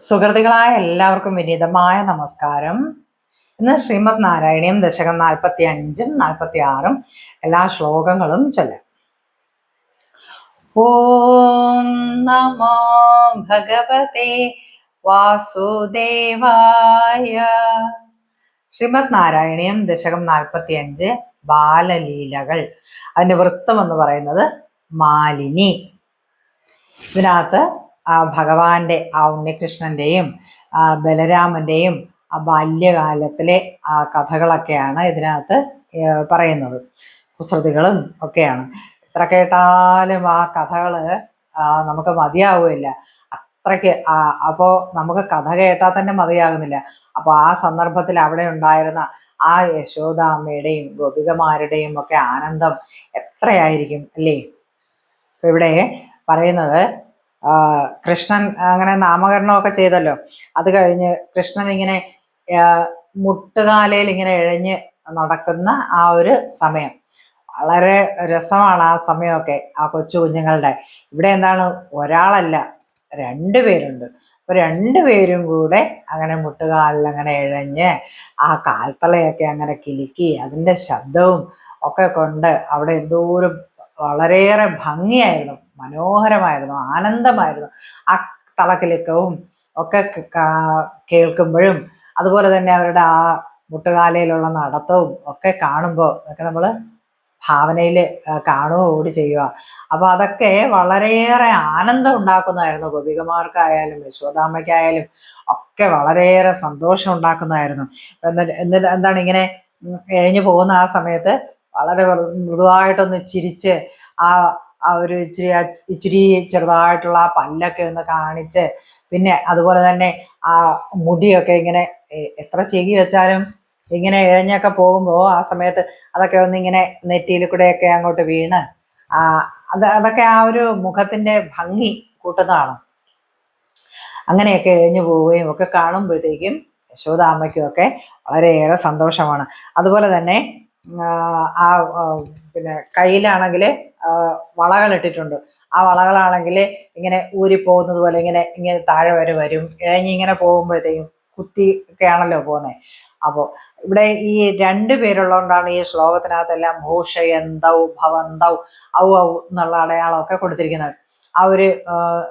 സുഹൃത്തുക്കളായ എല്ലാവർക്കും വിനീതമായ നമസ്കാരം. ഇന്ന് ശ്രീമദ് നാരായണീയം ദശകം നാൽപ്പത്തി അഞ്ചും നാൽപ്പത്തി ആറും എല്ലാ ശ്ലോകങ്ങളും ചൊല്ലാം. ഓം നമോ ഭഗവതേ വാസുദേവായ. ശ്രീമദ് നാരായണീയം ദശകം നാൽപ്പത്തി അഞ്ച് ബാലലീലകൾ. അതിന്റെ വൃത്തം എന്ന് പറയുന്നത് മാലിനി. ഇതിനകത്ത് ആ ഭഗവാന്റെ ആ ഉണ്ണികൃഷ്ണന്റെയും ആ ബലരാമന്റെയും ആ ബാല്യകാലത്തിലെ ആ കഥകളൊക്കെയാണ് ഇതിനകത്ത് പറയുന്നത്. കുസൃതികളും ഒക്കെയാണ്. എത്ര കേട്ടാലും ആ കഥകൾ നമുക്ക് മതിയാവുകയില്ല. അത്രയ്ക്ക് അപ്പോൾ നമുക്ക് കഥ കേട്ടാൽ തന്നെ മതിയാകുന്നില്ല. അപ്പോൾ ആ സന്ദർഭത്തിൽ അവിടെ ഉണ്ടായിരുന്ന ആ യശോദാമ്മയുടെയും ഗോപികമാരുടെയും ഒക്കെ ആനന്ദം എത്രയായിരിക്കും അല്ലേ? ഇവിടെ പറയുന്നത് കൃഷ്ണൻ അങ്ങനെ നാമകരണമൊക്കെ ചെയ്തല്ലോ. അത് കഴിഞ്ഞ് കൃഷ്ണൻ ഇങ്ങനെ മുട്ടുകാലയിൽ ഇങ്ങനെ ഇഴഞ്ഞ് നടക്കുന്ന ആ ഒരു സമയം. വളരെ രസമാണ് ആ സമയമൊക്കെ ആ കൊച്ചു കുഞ്ഞുങ്ങളുടെ. ഇവിടെ എന്താണ്? ഒരാളല്ല രണ്ടു പേരുണ്ട്. അപ്പൊ രണ്ടുപേരും കൂടെ അങ്ങനെ മുട്ടുകാലിൽ അങ്ങനെ ഇഴഞ്ഞ് ആ കാൽത്തളയൊക്കെ അങ്ങനെ കിലുക്കി അതിന്റെ ശബ്ദവും ഒക്കെ കൊണ്ട് അവിടെ എന്തോരം വളരെയേറെ ഭംഗിയായിരുന്നു. മനോഹരമായിരുന്നു ആനന്ദമായിരുന്നു. ആ തളക്കിലക്കവും ഒക്കെ കേൾക്കുമ്പോഴും അതുപോലെ തന്നെ അവരുടെ ആ മുട്ടുകാലയിലുള്ള നടത്തവും ഒക്കെ കാണുമ്പോൾ ഒക്കെ നമ്മൾ ഭാവനയിൽ കാണുകയോ കൂടി ചെയ്യുക. അപ്പോൾ അതൊക്കെ വളരെയേറെ ആനന്ദം ഉണ്ടാക്കുന്നതായിരുന്നു. ഗോപികമാർക്കായാലും യശോദാമ്മയ്ക്കായാലും ഒക്കെ വളരെയേറെ സന്തോഷം ഉണ്ടാക്കുന്നതായിരുന്നു. എന്നിട്ട് എന്നിട്ട് എന്താണ് ഇങ്ങനെ എഴിഞ്ഞു പോകുന്ന ആ സമയത്ത് വളരെ മൃദുവായിട്ടൊന്ന് ചിരിച്ച് ആ ആ ഒരു ഇച്ചിരി ഇച്ചിരി ചെറുതായിട്ടുള്ള ആ പല്ലൊക്കെ ഒന്ന് കാണിച്ച് പിന്നെ അതുപോലെ തന്നെ ആ മുടിയൊക്കെ ഇങ്ങനെ എത്ര ചെകി വെച്ചാലും ഇങ്ങനെ ഇഴഞ്ഞൊക്കെ പോകുമ്പോൾ ആ സമയത്ത് അതൊക്കെ ഒന്ന് ഇങ്ങനെ നെറ്റിയിൽ കൂടെയൊക്കെ അങ്ങോട്ട് വീണ്. ആ അത് അതൊക്കെ ആ ഒരു മുഖത്തിന്റെ ഭംഗി കൂട്ടുന്നതാണ്. അങ്ങനെയൊക്കെ ഇഴഞ്ഞു പോവുകയും ഒക്കെ കാണുമ്പോഴത്തേക്കും യശോദാമ്മയ്ക്കും ഒക്കെ വളരെയേറെ സന്തോഷമാണ്. അതുപോലെ തന്നെ ആ, പിന്നെ കയ്യിലാണെങ്കിൽ വളകൾ ഇട്ടിട്ടുണ്ട്. ആ വളകളാണെങ്കിൽ ഇങ്ങനെ ഊരി പോകുന്നത് പോലെ ഇങ്ങനെ ഇങ്ങനെ താഴെ വരെ വരും. ഇഴഞ്ഞി ഇങ്ങനെ പോകുമ്പോഴത്തേക്കും കുത്തി ഒക്കെയാണല്ലോ പോകുന്നത് അപ്പോൾ ഇവിടെ ഈ രണ്ട് പേരുള്ളതുകൊണ്ടാണ് ഈ ശ്ലോകത്തിനകത്തെല്ലാം ഭൂഷയന്തൗ ഭവന്തൗ ഔ ഔ എന്നുള്ള അടയാളമൊക്കെ കൊടുത്തിരിക്കുന്നത്. ആ ഒരു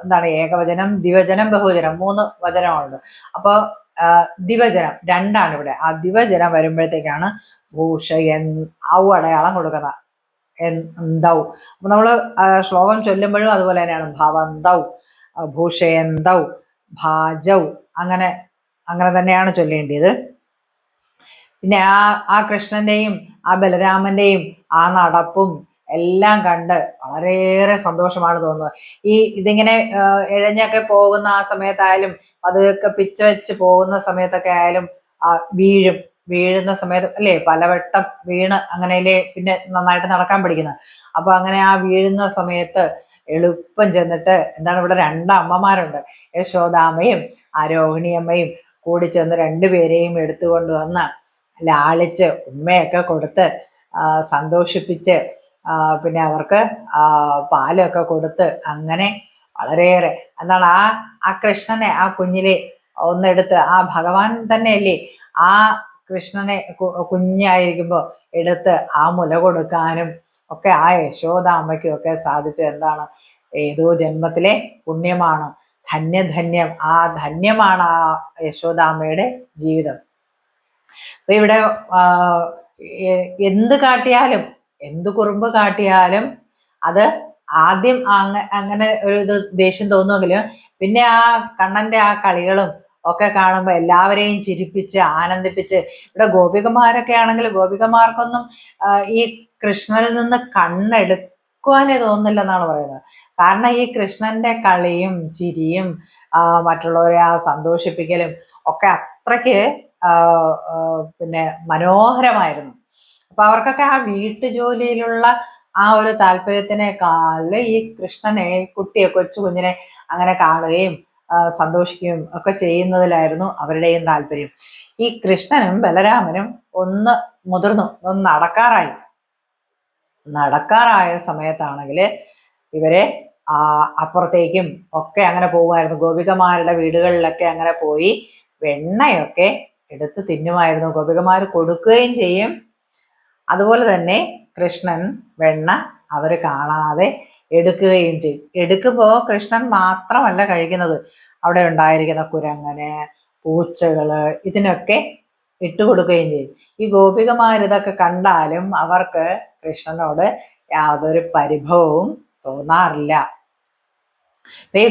എന്താണ് ഏകവചനം ദിവചനം ബഹുവചനം മൂന്ന് വചനമുണ്ട് അപ്പോൾ ദിവചനം രണ്ടാണ് ഇവിടെ. ആ ദിവചനം വരുമ്പോഴത്തേക്കാണ് ഭൂഷയൻ ഔ അടയാളം കൊടുക്കുന്നത്. എന്തൗ അപ്പൊ നമ്മൾ ആ ശ്ലോകം ചൊല്ലുമ്പോഴും അതുപോലെ തന്നെയാണ്. ഭവന്തൗ ഭൂഷയന്തൗ ഭാജൗ അങ്ങനെ അങ്ങനെ തന്നെയാണ് ചൊല്ലേണ്ടത് പിന്നെ ആ ആ കൃഷ്ണന്റെയും ആ ബലരാമന്റെയും ആ നടപ്പും എല്ലാം കണ്ട് വളരെയേറെ സന്തോഷമാണ് തോന്നുന്നത്. ഈ ഇതിങ്ങനെ ഇഴഞ്ഞൊക്കെ പോകുന്ന ആ സമയത്തായാലും അതൊക്കെ പിച്ച വെച്ച് പോകുന്ന സമയത്തൊക്കെ ആയാലും ആ, വീഴും. വീഴുന്ന സമയത്ത് അല്ലേ? പലവട്ടം വീണ് അങ്ങനെയല്ലേ പിന്നെ നന്നായിട്ട് നടക്കാൻ പഠിക്കുന്നത് അപ്പൊ അങ്ങനെ ആ വീഴുന്ന സമയത്ത് എളുപ്പം ചെന്നിട്ട് എന്താണ് ഇവിടെ രണ്ട് അമ്മമാരുണ്ട്. യശോദാമ്മയും രോഹിണിയമ്മയും കൂടി ചെന്ന് രണ്ടുപേരെയും എടുത്തുകൊണ്ട് വന്ന് ലാളിച്ച് ഉമ്മയൊക്കെ കൊടുത്ത് സന്തോഷിപ്പിച്ച് പിന്നെ അവർക്ക് പാലൊക്കെ കൊടുത്ത് അങ്ങനെ വളരെയേറെ. എന്താണ് ആ ആ കൃഷ്ണനെ ആ കുഞ്ഞിലെ ഒന്നെടുത്ത് ആ ഭഗവാൻ തന്നെയല്ലേ ആ കൃഷ്ണനെ കുഞ്ഞായിരിക്കുമ്പോൾ എടുത്ത് ആ മുല കൊടുക്കാനും ഒക്കെ ആ യശോദാമ്മയ്ക്കും ഒക്കെ സാധിച്ചത് എന്താണ്? ഏതോ ജന്മത്തിലെ പുണ്യമാണ്. ധന്യധന്യം. ആ ധന്യമാണ് ആ യശോദാമ്മയുടെ ജീവിതം. അപ്പൊ ഇവിടെ എന്ത് കാട്ടിയാലും എന്ത് കുറുമ്പ് കാട്ടിയാലും അത് ആദ്യം അങ്ങ- അങ്ങനെ ഒരു ഇത് ദേഷ്യം തോന്നുമെങ്കിലും പിന്നെ ആ കണ്ണന്റെ ആ കളികളും ഒക്കെ കാണുമ്പോൾ എല്ലാവരെയും ചിരിപ്പിച്ച് ആനന്ദിപ്പിച്ച്. ഇവിടെ ഗോപികമാരൊക്കെ ആണെങ്കിൽ ഗോപികമാർക്കൊന്നും ഈ കൃഷ്ണനിൽ നിന്ന് കണ്ണെടുക്കുവാനേ തോന്നുന്നില്ലെന്നാണ് പറയുന്നത്. കാരണം ഈ കൃഷ്ണന്റെ കളിയും ചിരിയും മറ്റുള്ളവരെ ആ സന്തോഷിപ്പിക്കലും ഒക്കെ അത്രയ്ക്ക് പിന്നെ മനോഹരമായിരുന്നു. അപ്പൊ അവർക്കൊക്കെ ആ വീട്ടുജോലിയിലുള്ള ആ ഒരു താല്പര്യത്തിനേക്കാളിൽ ഈ കൃഷ്ണനെ കുട്ടിയെ കൊച്ചു കുഞ്ഞിനെ അങ്ങനെ കാണുകയും സന്തോഷിക്കുകയും ഒക്കെ ചെയ്യുന്നതിലായിരുന്നു അവരുടെയും താല്പര്യം. ഈ കൃഷ്ണനും ബലരാമനും ഒന്ന് മുതിർന്നു ഒന്ന് നടക്കാറായി. നടക്കാറായ സമയത്താണെങ്കിൽ ഇവരെ അപ്പുറത്തേക്കും ഒക്കെ അങ്ങനെ പോകുമായിരുന്നു. ഗോപികമാരുടെ വീടുകളിലൊക്കെ അങ്ങനെ പോയി വെണ്ണയൊക്കെ എടുത്ത് തിന്നുമായിരുന്നു. ഗോപികമാർ കൊടുക്കുകയും ചെയ്യും. അതുപോലെ തന്നെ കൃഷ്ണൻ വെണ്ണ അവർ കാണാതെ എടുക്കുകയും ചെയ്യും എടുക്കുമ്പോൾ കൃഷ്ണൻ മാത്രമല്ല കഴിക്കുന്നത്. അവിടെ ഉണ്ടായിരിക്കുന്ന കുരങ്ങന് പൂച്ചകൾ ഇതിനൊക്കെ ഇട്ടുകൊടുക്കുകയും ചെയ്യും. ഈ ഗോപികമാരിതൊക്കെ കണ്ടാലും അവർക്ക് കൃഷ്ണനോട് യാതൊരു പരിഭവവും തോന്നാറില്ല. ഈ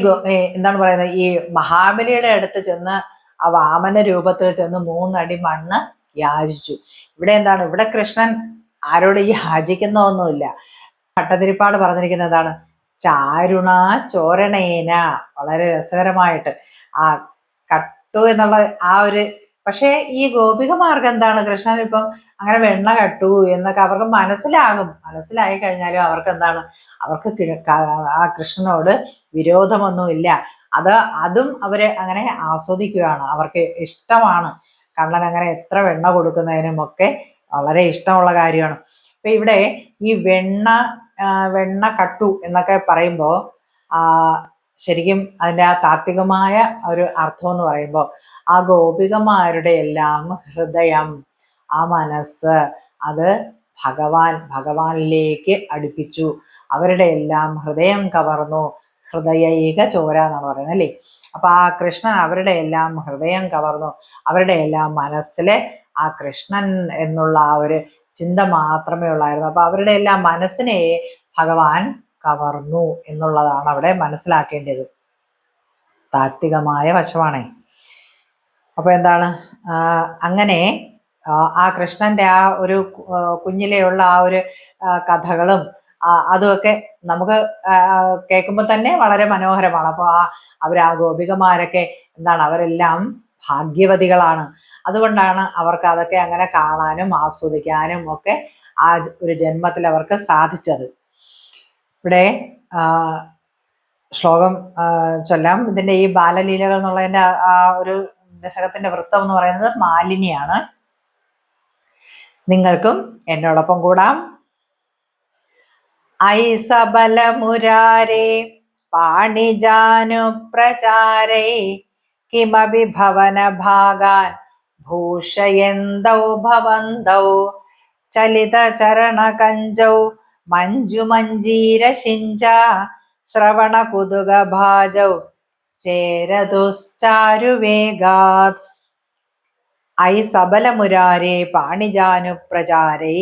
എന്താണ് പറയുന്നത്? ഈ മഹാബലിയുടെ അടുത്ത് ചെന്ന് ആ വാമന രൂപത്തിൽ ചെന്ന് മൂന്നടി മണ്ണ് യാചിച്ചു. ഇവിടെ എന്താണ്? ഇവിടെ കൃഷ്ണൻ ആരോട് യാചിക്കുന്നൊന്നുമില്ല. ഭട്ടതിരിപ്പാട് പറഞ്ഞിരിക്കുന്നതാണ്. ചാരുണ ചോരണേന. വളരെ രസകരമായിട്ട്. ആ കട്ടു എന്നുള്ള ആ ഒരു പക്ഷേ ഈ ഗോപികമാർക്ക് എന്താണ്? കൃഷ്ണൻ ഇപ്പം അങ്ങനെ വെണ്ണ കട്ടു എന്നൊക്കെ അവർക്ക് മനസ്സിലാകും. മനസ്സിലായി കഴിഞ്ഞാലും അവർക്ക് എന്താണ്? അവർക്ക് ആ കൃഷ്ണനോട് വിരോധമൊന്നുമില്ല. അത് അതും അവർ അങ്ങനെ ആസ്വദിക്കുകയാണ്. അവർക്ക് ഇഷ്ടമാണ് കണ്ണൻ അങ്ങനെ എത്ര വെണ്ണ കൊടുക്കുന്നതിനും ഒക്കെ വളരെ ഇഷ്ടമുള്ള കാര്യമാണ്. ഇപ്പൊ ഇവിടെ ഈ വെണ്ണ വെണ്ണ കട്ടു എന്നൊക്കെ പറയുമ്പോൾ ശരിക്കും അതിന്റെ ആ താത്വികമായ ഒരു അർത്ഥം എന്ന് പറയുമ്പോൾ ആ ഗോപികമാരുടെ എല്ലാം ഹൃദയം ആ മനസ്സ് അത് ഭഗവാൻ ഭഗവാനിലേക്ക് അടുപ്പിച്ചു. അവരുടെ എല്ലാം ഹൃദയം കവർന്നു. ഹൃദയൈക ചോര എന്നാണ് പറയുന്നത് അല്ലേ? അപ്പൊ ആ കൃഷ്ണൻ അവരുടെ എല്ലാം ഹൃദയം കവർന്നു. അവരുടെ എല്ലാം മനസ്സിലെ ആ കൃഷ്ണൻ എന്നുള്ള ആ ഒരു ചിന്ത മാത്രമേ ഉള്ളായിരുന്നു. അപ്പൊ അവരുടെ എല്ലാ മനസ്സിനെ ഭഗവാൻ കവർന്നു എന്നുള്ളതാണ് അവിടെ മനസ്സിലാക്കേണ്ടത്. താത്വികമായ വശമാണേ. അപ്പൊ എന്താണ്? അങ്ങനെ ആ, കൃഷ്ണന്റെ ആ ഒരു കുഞ്ഞിലെയുള്ള ആ ഒരു കഥകളും അതുമൊക്കെ നമുക്ക് കേൾക്കുമ്പോൾ തന്നെ വളരെ മനോഹരമാണ്. അപ്പോൾ ആ അവർ ആ ഗോപികമാരൊക്കെ എന്താണ്? അവരെല്ലാം ഭാഗ്യവതികളാണ്. അതുകൊണ്ടാണ് അവർക്ക് അതൊക്കെ അങ്ങനെ കാണാനും ആസ്വദിക്കാനും ഒക്കെ ആ ഒരു ജന്മത്തിൽ അവർക്ക് സാധിച്ചത്. ഇവിടെ ശ്ലോകം ചൊല്ലാം. ഇതിന്റെ ഈ ബാലലീലകൾ എന്നുള്ളതിന്റെ ആ- ഒരു ദശകത്തിന്റെ വൃത്തം എന്ന് പറയുന്നത് മാലിന്യാണ്. നിങ്ങൾക്കും എന്നോടൊപ്പം കൂടാം. ഐസബലമുരാരേ പാണിജാനു പാണിജാനുപ്രചാരേ കിമപി ഭവനഭാഗാൻ ഭൂഷയന്തൗ ഭവന്തൗ? ചലിതചരണകഞ്ചൗ മഞ്ജുമഞ്ജീരശിഞ്ച ശ്രവണകുതുകഭാജൗ ചേരതുശ്ചാരുവേഗാത്? ഐ സബലമുരാരേ പാണിജാനുപ്രചാരേ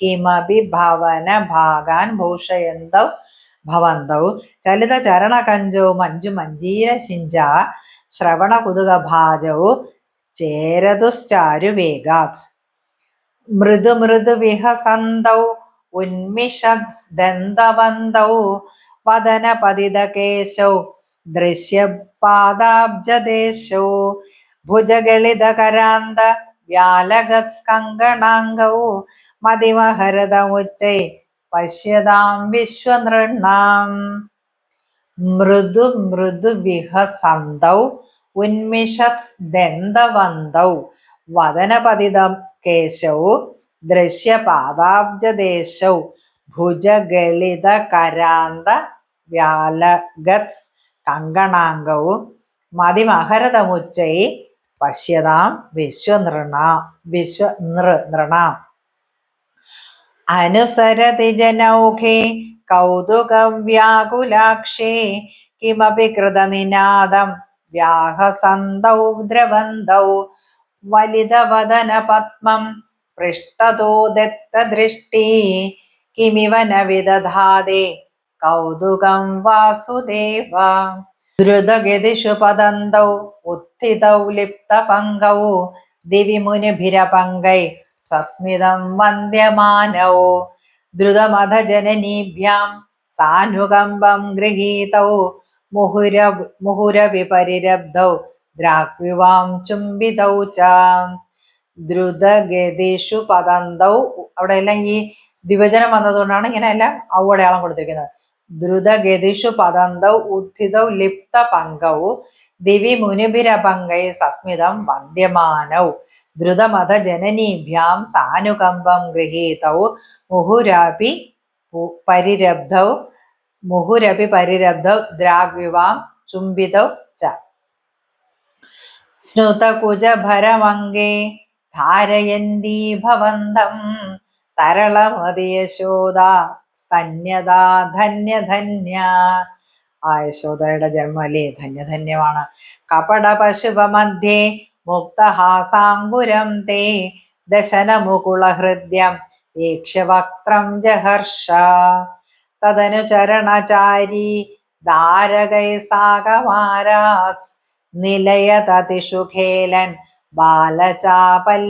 കിമപി ഭവന ഭാഗാൻ ഭൂഷയന്തൗ ഭവന്തൗ? ചലിതചരണകഞ്ചൗ മഞ്ജുമഞ്ജീരശിഞ്ച ശ്രവണകുതുകഭാജൗ ചേരതുശ്ചാരുവേഗാത്. മൃദു മൃദു വിഹസന്തൗ ഉന്മിഷന്തവന്തൗ വദനപതിതകേശൗ ദൃശ്യപാദാബ്ജദേശോ ഭുജഗളിതകരാന്ത വ്യാലഗത്സ്കങ്കണാംഗൗ മതിമഹരതമുച്ചൈ പശ്യതാം വിശ്വനൃണ്ണാം മൃദു മൃദു വിഹസന്തൗ ഉന്മിഷത് വദനപതിതം കേശൗ ദൃശ്യപാദാബ്ജദേശൗ ഭുജഗളിതകരാന്ത വ്യാലഗത് കങ്കണാംഗൗ മതിമഹരതമുച്ചൈ പശ്യതാം വിശ്വനൃണ വിശ്വനൃ നൃണാം അനുസരതി ജനൗഘേ കൗതുകവ്യാകുലാക്ഷേ കിമപി കൃതനിനാദം വ്യാഹസന്തൗ ദ്രവന്തൗ വലിതവദന പത്മം പൃഷ്ടതോ ദത്തദൃഷ്ടി കിമിവ ന വിദധാതെ കൗതുകം വാസുദേവ. ദ്രുതഗതിഷു പദന്തൗ ഉത്ഥിതൗ ലിപ്തപങ്കൗ ദിവി മുനിഭിരപങ്കൈ സസ്മിതം വന്ദ്യമാനൗ. ദ്രുതമധജനനീഭ്യാം സാനുകമ്പം ഗൃഹീതൗ മുഹുര ചുംബിതൗ ച ദ്രുതഗതിഷു പതന്തൗ അവിടെ എല്ലാം ഈ ദിവചനം വന്നതുകൊണ്ടാണ് ഇങ്ങനെ എല്ലാം ഔ കൊടുത്തിരിക്കുന്നത്. ദ്രുതഗതിഷു പതന്തൗ ഉദ്ധിതൗ ലിപ്ത പങ്കൗ ദിവി മുനിഭിരഭംഗൈ സസ്മിതം വന്ദ്യമാനൗ ദ്രുതമത ജനനീഭ്യാം സാനുകമ്പം ഗൃഹീതൗ മുഹുരാപി പരിരബ്ധൗ മുഹുരപി പരിരബ്ധ ദ്രാഗ്യുവാം ചുംബിതൗ ച. സ്നുതകുജഭരമംഗേ ധാരയന്തി ഭവന്തം തരളമതിയശോദ സ്തന്യതാ ധന്യധന്യ. ആ യശോദയുടെ ജന്മം അല്ലേ? ധന്യധന്യമാണ്. കപട പശുപമധ്യേ മുക്തഹാസാങ്കുരം തേ ദശനമുകുളഹൃദ്യം. വീക്ഷ്യവക്ത്രം ജഹർഷ. തദനു ചരണചാരി ധാരകൈ സാകമാരാസ് നിലയതതിഷുഖേലൻ ബാലചാപല്യശാലി.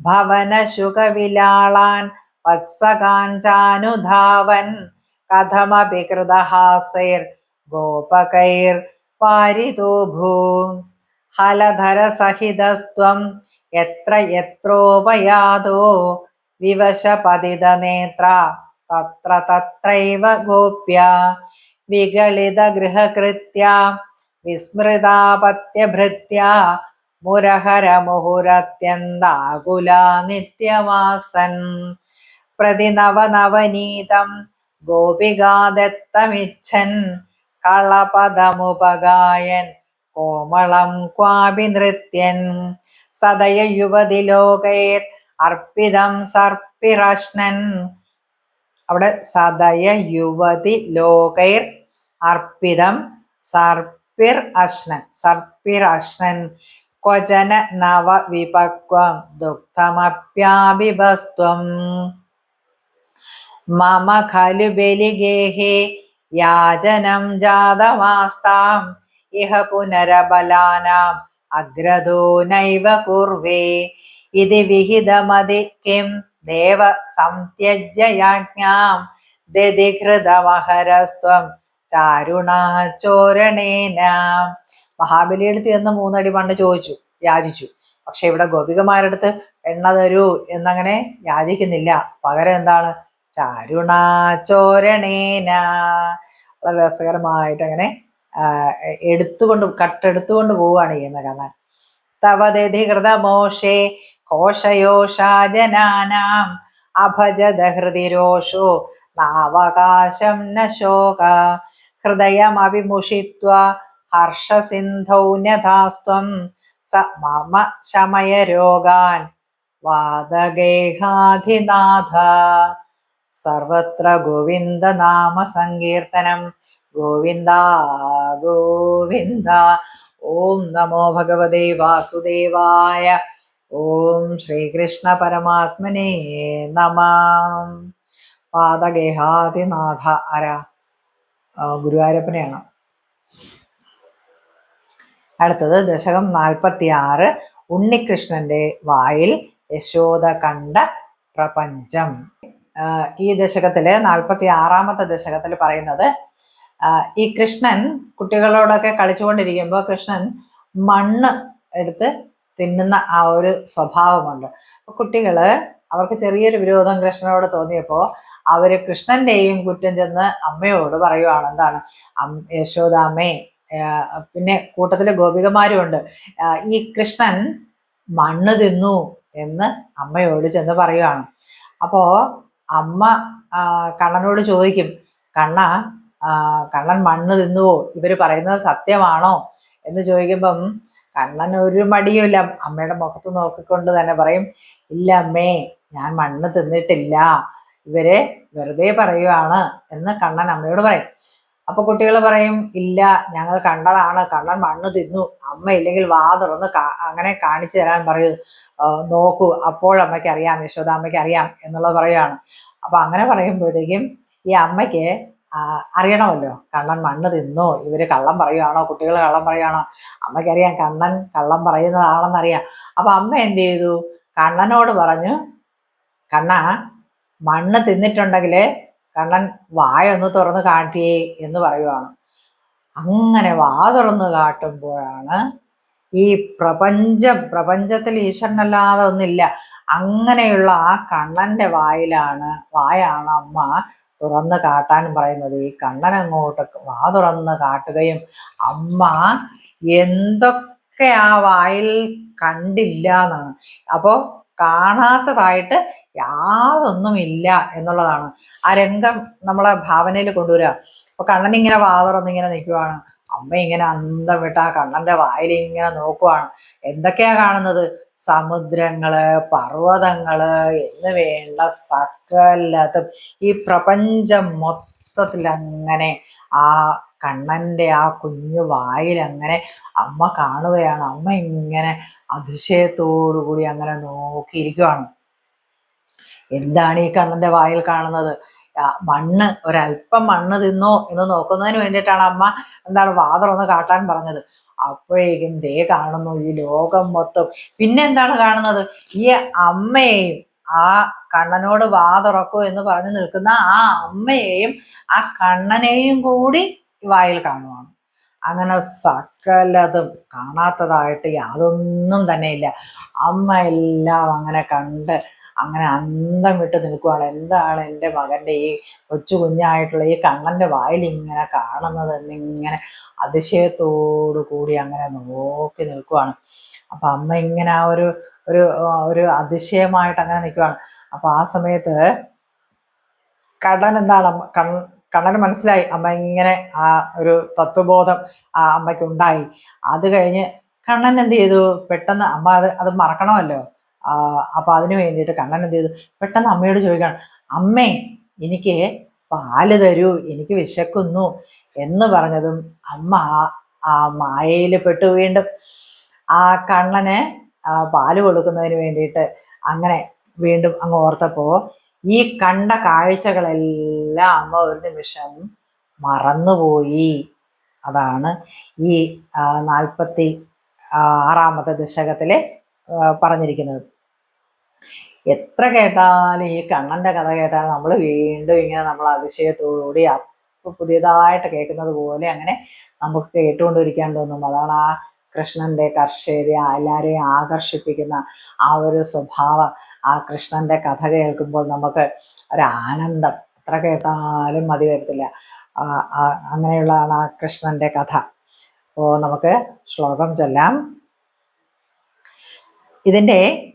ഭവനശുഖവിലാളാൻ വത്സകാഞ്ചാനുധാവൻ കഥമപി കൃതഹാസൈർ ഗോപകൈർ പാരിതോ ഭൂ ഹലധരസഹിതസ്ത്വം എത്ര എത്രോപയാതോ വിവശപതിതനേത്ര തത്ര തത്രൈവ ഗോപ്യ വിഗളിതഗൃഹകൃത്യ വിസ്മൃതാപത്യഭൃത്യ മുരഹരമുഹുരത്യന്താകുല നിത്യമാസൻ പ്രതിനവനവനീതം ഗോപികാദത്തമിച്ഛൻ കളപദമുപഗായൻ കോമളം ക്വാപി നൃത്യൻ സദയ യുവതി ലോകൈർ അർപ്പിതം സർപ്പിറഷ്ണൻ അവിടെ സദയ യുവതി ലോകൈർ അർപ്പിതം സർപ്പിർ അശ്നൻ സർപ്പിർ അശ്നൻ ക്വചന നവ വിപക്വം ദുഃഖമപ്യാഭിഭസ്ത്വം മമ ഖലു ബലിഗേഹേ യാചനം ജാതമാസ്താം ഇഹ പുനരബലാനാം അഗ്രദോ നൈവ കുർവേ. ഇതി വിഹിതമതി കിം? ദേവ സംത്യജ്യയാജ്ഞാം. ദതിഹൃതമഹരസ്ത്വം ചാരുണാചോരണേന. മഹാബലിയെടുത്ത് എന്ന് മൂന്നടി പണ്ട് ചോദിച്ചു യാചിച്ചു. പക്ഷെ ഇവിടെ ഗോപികമാരടുത്ത് എണ്ണ തരൂ എന്നങ്ങനെ യാചിക്കുന്നില്ല. പകരം എന്താണ്? ചാരുണാചോരണേന. വളരെ രസകരമായിട്ട് അങ്ങനെ എടുത്തുകൊണ്ട് കട്ടെടുത്തുകൊണ്ട് പോവുകയാണ് ചെയ്യുന്നത് കാണാൻ. തവദധികൃതമോഷേ കോശയോഷാജനാനാം അഭജത ഹൃദിരോഷോ നാവകാശം ന ശോക ഹൃദയമഭിമുഷിത്വ ഹർഷസിന്ധൗ ന്യഥാസ്ത്വം. സ മമ ശമയ രോഗാൻ വാദഗേഹാധിനാഥ. സർവത്ര ഗോവിന്ദ നാമ സങ്കീർത്തനം ഗോവിന്ദ ഗോവിന്ദ. ഓം നമോ ഭഗവതേ വാസുദേവായ ഓം ശ്രീകൃഷ്ണ പരമാത്മനേ നമ. പാദഗേഹാദിനാഥ ആര? ഗുരുവായൂരപ്പനെയാണ്. അടുത്തത് ദശകം നാൽപ്പത്തി ആറ് ഉണ്ണികൃഷ്ണന്റെ വായിൽ യശോദ കണ്ട പ്രപഞ്ചം ഈ ദശകത്തിൽ നാൽപ്പത്തി ആറാമത്തെ ദശകത്തിൽ പറയുന്നത് ഈ കൃഷ്ണൻ കുട്ടികളോടൊക്കെ കളിച്ചുകൊണ്ടിരിക്കുമ്പോൾ കൃഷ്ണൻ മണ്ണ് എടുത്ത് തിന്നുന്ന ആ ഒരു സ്വഭാവമുണ്ട്. കുട്ടികൾ അവർക്ക് ചെറിയൊരു വിരോധം കൃഷ്ണനോട് തോന്നിയപ്പോൾ അവർ കൃഷ്ണന്റെയും കുറ്റം ചെന്ന് അമ്മയോട് പറയുവാണ് എന്താണ് യശോദാമ്മേ പിന്നെ കൂട്ടത്തിലെ ഗോപികമാരും ഉണ്ട് ഈ കൃഷ്ണൻ മണ്ണ് തിന്നു എന്ന് അമ്മയോട് ചെന്ന് പറയുവാണ്. അപ്പോ അമ്മ കണ്ണനോട് ചോദിക്കും കണ്ണ കണ്ണൻ മണ്ണ് തിന്നുവോ? ഇവർ പറയുന്നത് സത്യമാണോ? എന്ന് ചോദിക്കുമ്പം കണ്ണൻ ഒരു മടിയുമില്ല. അമ്മയുടെ മുഖത്ത് നോക്കിക്കൊണ്ട് തന്നെ പറയും ഇല്ല അമ്മേ ഞാൻ മണ്ണ് തിന്നിട്ടില്ല. ഇവരെ വെറുതെ പറയുവാണ് എന്ന് കണ്ണൻ അമ്മയോട് പറയും. അപ്പൊ കുട്ടികൾ പറയും ഇല്ല ഞങ്ങൾ കണ്ടതാണ്. കണ്ണൻ മണ്ണ് തിന്നു. അമ്മ ഇല്ലെങ്കിൽ വാ തുറന്ന് അങ്ങനെ കാണിച്ചു തരാൻ പറയൂ. നോക്കൂ അപ്പോൾ അമ്മയ്ക്ക് അറിയാം യശോദ അമ്മയ്ക്ക് അറിയാം എന്നുള്ളത് പറയുകയാണ് അപ്പൊ അങ്ങനെ പറയുമ്പോഴത്തേക്കും ഈ അമ്മയ്ക്ക് അറിയണമല്ലോ. കണ്ണൻ മണ്ണ് തിന്നോ? ഇവർ കള്ളം പറയുകയാണോ കുട്ടികൾ കള്ളം പറയുകയാണോ അമ്മയ്ക്കറിയാം കണ്ണൻ കള്ളം പറയുന്നതാണെന്നറിയാം. അപ്പൊ അമ്മ എന്ത് ചെയ്തു? കണ്ണനോട് പറഞ്ഞു കണ്ണ മണ്ണ് തിന്നിട്ടുണ്ടെങ്കിൽ കണ്ണൻ വായൊന്ന് തുറന്ന് കാട്ടിയേ എന്ന് പറയുവാണ്. അങ്ങനെ വാ തുറന്ന് കാട്ടുമ്പോഴാണ് ഈ പ്രപഞ്ചം പ്രപഞ്ചത്തിൽ ഈശ്വരനല്ലാതെ ഒന്നില്ല അങ്ങനെയുള്ള ആ കണ്ണന്റെ വായിലാണ് വായാണ് അമ്മ തുറന്ന് കാട്ടാൻ പറയുന്നത് ഈ കണ്ണൻ അങ്ങോട്ട് വാ തുറന്ന് കാട്ടുകയും അമ്മ എന്തൊക്കെ ആ വായിൽ കണ്ടില്ല എന്നാണ്. അപ്പോൾ കാണാത്തതായിട്ട് യാതൊന്നുമില്ല എന്നുള്ളതാണ്. ആ രംഗം നമ്മളെ ഭാവനയിൽ കൊണ്ടുവരിക. അപ്പൊ കണ്ണൻ ഇങ്ങനെ വാതറൊന്നിങ്ങനെ നിൽക്കുവാണ്. അമ്മ ഇങ്ങനെ അന്തം വിട്ട് ആ കണ്ണന്റെ വായിൽ ഇങ്ങനെ നോക്കുവാണ്. എന്തൊക്കെയാ കാണുന്നത്? സമുദ്രങ്ങൾ പർവതങ്ങൾ എന്ന് വേണ്ട സക്കല്ലാത്തും ഈ പ്രപഞ്ചം മൊത്തത്തിൽ അങ്ങനെ ആ കണ്ണന്റെ ആ കുഞ്ഞു വായിൽ അങ്ങനെ അമ്മ കാണുകയാണ്. അമ്മ ഇങ്ങനെ അതിശയത്തോടു കൂടി അങ്ങനെ നോക്കിയിരിക്കുവാണ്. എന്താണ് ഈ കണ്ണന്റെ വായിൽ കാണുന്നത്? മണ്ണ് ഒരല്പം മണ്ണ് തിന്നോ എന്ന് നോക്കുന്നതിന് വേണ്ടിയിട്ടാണ് അമ്മ എന്താണ് വാതറൊന്ന് കാട്ടാൻ പറഞ്ഞത്. അപ്പോഴേക്കും ദേ കാണുന്നു ഈ ലോകം മൊത്തം. പിന്നെ എന്താണ് കാണുന്നത്? ഈ അമ്മയെയും ആ കണ്ണനോട് വാതുറക്കൂ എന്ന് പറഞ്ഞു നിൽക്കുന്ന ആ അമ്മയെയും ആ കണ്ണനെയും കൂടി വായിൽ കാണുവാണ്. അങ്ങനെ സകലതും കാണാത്തതായിട്ട് യാതൊന്നും തന്നെ ഇല്ല അമ്മ എല്ലാം അങ്ങനെ കണ്ട് അങ്ങനെ അന്തം വിട്ട് നിൽക്കുവാണ്. എന്താണ് എന്റെ മകന്റെ ഈ കൊച്ചു കുഞ്ഞായിട്ടുള്ള ഈ കണ്ണന്റെ വായിൽ ഇങ്ങനെ കാണുന്നത് എന്നിങ്ങനെ അതിശയത്തോടു കൂടി അങ്ങനെ നോക്കി നിൽക്കുവാണ്. അപ്പം അമ്മ ഇങ്ങനെ ആ ഒരു ഒരു ഒരു അതിശയമായിട്ട് അങ്ങനെ നിൽക്കുവാണ്. അപ്പം ആ സമയത്ത് കടൻ എന്താണ് കണ്ണൻ കണ്ണന് മനസ്സിലായി. അമ്മ ഇങ്ങനെ ആ ഒരു തത്വബോധം ആ അമ്മയ്ക്ക് ഉണ്ടായി അത് കഴിഞ്ഞ് കണ്ണൻ എന്ത് ചെയ്തു? പെട്ടെന്ന് അമ്മ അത് അത് മറക്കണമല്ലോ. ആ, അപ്പൊ അതിനു വേണ്ടിയിട്ട് കണ്ണൻ എന്ത് ചെയ്തു? പെട്ടെന്ന് അമ്മയോട് ചോദിക്കണം അമ്മേ എനിക്ക് പാൽ തരൂ എനിക്ക് വിശക്കുന്നു. എന്ന് പറഞ്ഞതും അമ്മ ആ- മായയിൽ പെട്ടു വീണ്ടും. ആ കണ്ണന് പാൽ കൊടുക്കുന്നതിന് വേണ്ടിയിട്ട് അങ്ങനെ വീണ്ടും അങ്ങ് ഓർത്തപ്പോ ഈ കണ്ട കാഴ്ചകളെല്ലാം അമ്മ ഒരു നിമിഷം മറന്നുപോയി. അതാണ് ഈ നാൽപ്പത്തി ആറാമത്തെ ദശകത്തിലെ പറഞ്ഞിരിക്കുന്നത്. എത്ര കേട്ടാലും ഈ കണ്ണന്റെ കഥ കേട്ടാൽ നമ്മൾ വീണ്ടും ഇങ്ങനെ നമ്മൾ അതിശയത്തോടുകൂടി പുതിയതായിട്ട് കേൾക്കുന്നത് പോലെ അങ്ങനെ നമുക്ക് കേട്ടുകൊണ്ടിരിക്കാൻ തോന്നും. അതാണ് ആ കൃഷ്ണന്റെ കർഷകരെ എല്ലാവരെയും ആകർഷിപ്പിക്കുന്ന ആ ഒരു സ്വഭാവം. ആ കൃഷ്ണന്റെ കഥ കേൾക്കുമ്പോൾ നമുക്ക് ഒരു ആനന്ദം. എത്ര കേട്ടാലും മതി വരത്തില്ല. അങ്ങനെയുള്ളതാണ് ആ കൃഷ്ണന്റെ കഥ. അപ്പോൾ നമുക്ക് ശ്ലോകം ചൊല്ലാം. ഇതിന്റെ ആ,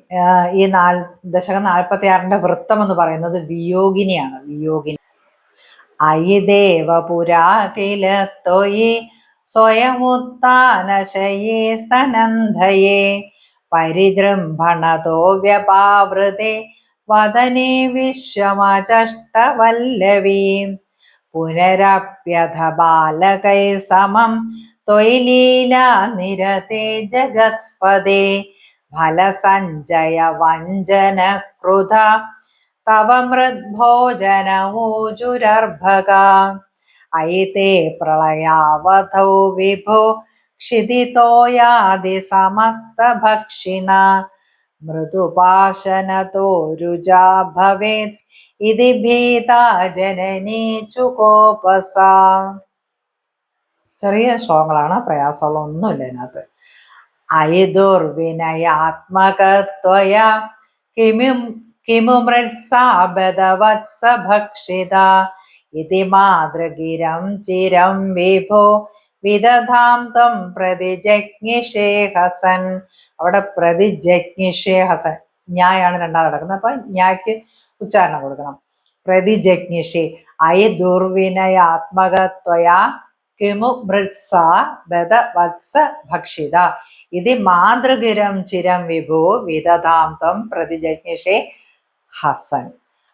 ഈ നാൽ ദശകം നാൽപ്പത്തി ആറിന്റെ വൃത്തം എന്ന് പറയുന്നത് വിയോഗിനിയാണ് വിയോഗിനി. അയി ദേവപുരാകിലത്തൊയി സ്വയമുത്താനശയേ സ്തനന്ധയേ പരിജൃംഭണതോ വ്യപാവൃതേ വദനേ വിശ്വമചഷ്ടവല്ലവീം. പുനരപ്യഥ ബാലകൈ സമം തൊയിലീല ലീലാ നിരതേ ജഗത്സ്പദേ ഫലസഞ്ചയ വഞ്ചന ക്രുധ തവ മൃദ്ഭോജനമൂജുരർഭക. ഐതേ പ്രളയാവധൗ വിഭോ ക്ഷിതിതോയാദി സമസ്തഭക്ഷിണ മൃദുപാശനതോ രുജാ ഭവേത് ഇതി ഭീതാ ജനനീ ചുകോപസാ. ചെറിയ ശ്ലോകങ്ങളാണ് പ്രയാസമുള്ള ഒന്നുമില്ല ഇതിനകത്ത്. കിമു കിമു മൃത്സാബദവത്സ ഭക്ഷിത ഇതി മാതൃഗിരം ചിരം വിഭോ. വിദധാം ത്വം പ്രതിജജ്ഞിഷേ ഹസൻ അവിടെ പ്രതിജജ്ഞിഷേ ഹസൻ ഞായാണ് രണ്ടാമത് കിടക്കുന്നത് അപ്പൊ ഞാക്ക് ഉച്ചാരണം കൊടുക്കണം. പ്രതിജജ്ഞിഷേ. അയ ദുർവിനയാത്മകത്വയ കിമു മൃത്സ ബദ വത്സ ഭക്ഷിത. ഇത് മാതൃഗിരം ചിരം വിഭോ വിദധാം ത്വം പ്രതിജജ്ഞിഷേ ഹസൻ.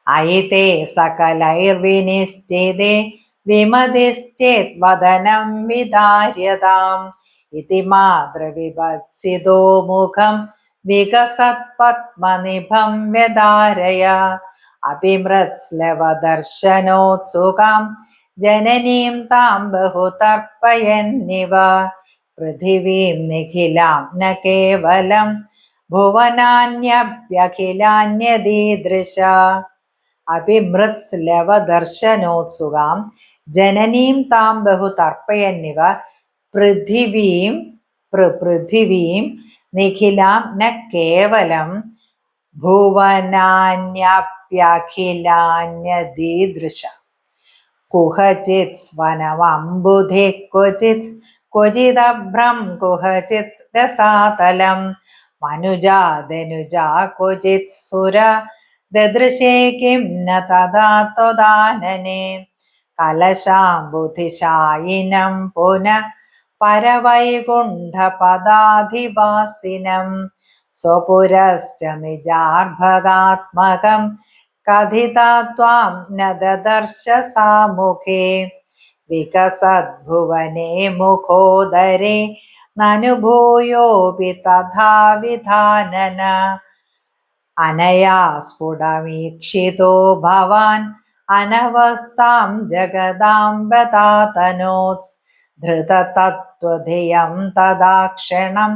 അയിതേ സകലൈർവിനിശ്ചിതേ വിമതിശ്ചേത് വദനം വിദാര്യതാം. ഇതി മാതൃവിഭത്സിതോ മുഖം വികസത് പത്മനിഭം വ്യധാരയ അഭിമൃത്സ്ലവദർശനോത്സുകാം ജനനീം താം ബഹുതർപ്പയന്നിവ. പൃഥിവീം നിഖിലാം ന കേവലം ഭുവനാന്യഭ്യഖിലാന്യദീദൃശ. അഭിമൃത്സ്ലവദർശനോത്സുകാം ജനനീം താം ബഹു തർപ്പയന്നിവ പൃഥിവീം പൃഥിവീം നിഖിലാം ന കേവലം ഭുവനാന്യപ്യഖിലാന്യദീദൃശ കുഹചിത് വനമംബുധി ക്വചിത്. ക്വചിദഭ്രം കുഹചിത് രസാതലം. മനുജാധനുജാ ക്വചിത് സുര. ദദൃശേ കിം ന തഥാ ത്വദാനനെ. കലശാംബുധിശായിനം പുന. പരവൈകുണ്ഠപദാധിവാസിനം. സ്വപുരശ്ച നിജാർഭകാത്മകം. കഥിതാ ത്വാം ന ദദർശ സാമുഖേ വികസദ്ഭുവനെ മുഖോദരെ നനുഭൂയോപി തഥാ വിധാനന അനയാ സ്ഫുടമീക്ഷിതോ ഭവാൻ അനവസ്ഥാം ജഗദാംബതാതനോത്സ് ധൃതതത്വധിയം തദാക്ഷണം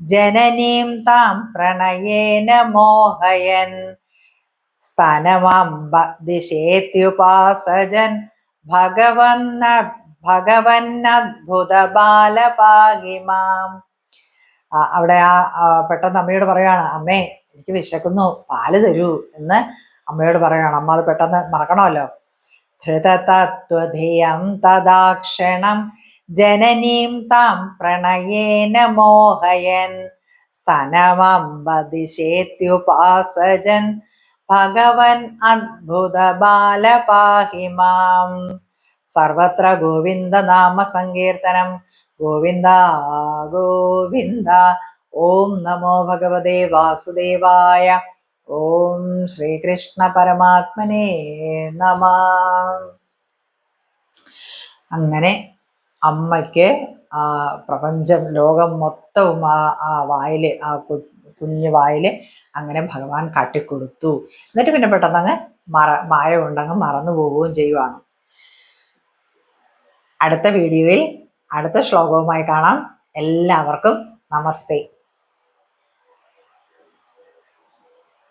ജനനീം താം പ്രണയേന മോഹയൻ സ്തനമംബ ദിശേത്യുപാസജൻ ഭഗവന്ന ഭഗവന്നദ്ഭുത ബാലപാകിമാം അവിടെ ആ പെട്ടെന്ന് അമ്മയോട് പറയാണ് അമ്മേ എനിക്ക് വിശക്കുന്നു പാൽ തരൂ എന്ന് അമ്മയോട് പറയണം. അമ്മ അത് പെട്ടെന്ന് മറക്കണമല്ലോ. ധൃതതത്വധിയം തദാക്ഷണം ജനനീം താം പ്രണയേന മോഹയൻ. സ്തനമംബദിശേത്യുപാസജൻ ഭഗവൻ അദ്ഭുത ബാലപാഹിമാം സർവത്ര ഗോവിന്ദ നാമ സങ്കീർത്തനം. ഗോവിന്ദ ഗോവിന്ദ. ഓം നമോ ഭഗവതേ വാസുദേവായ. ഓം ശ്രീകൃഷ്ണ പരമാത്മനെ നമ. അങ്ങനെ അമ്മയ്ക്ക് ആ പ്രപഞ്ചം ലോകം മൊത്തവും ആ ആ വായിലെ ആ കുഞ്ഞു വായിൽ അങ്ങനെ ഭഗവാൻ കാട്ടിക്കൊടുത്തു. എന്നിട്ട് പിന്നെ പെട്ടെന്ന് അങ്ങ് മറ മായ കൊണ്ടങ്ങ് മറന്നു പോവുകയും ചെയ്യുവാണ്. അടുത്ത വീഡിയോയിൽ അടുത്ത ശ്ലോകവുമായി കാണാം. എല്ലാവർക്കും നമസ്തേ.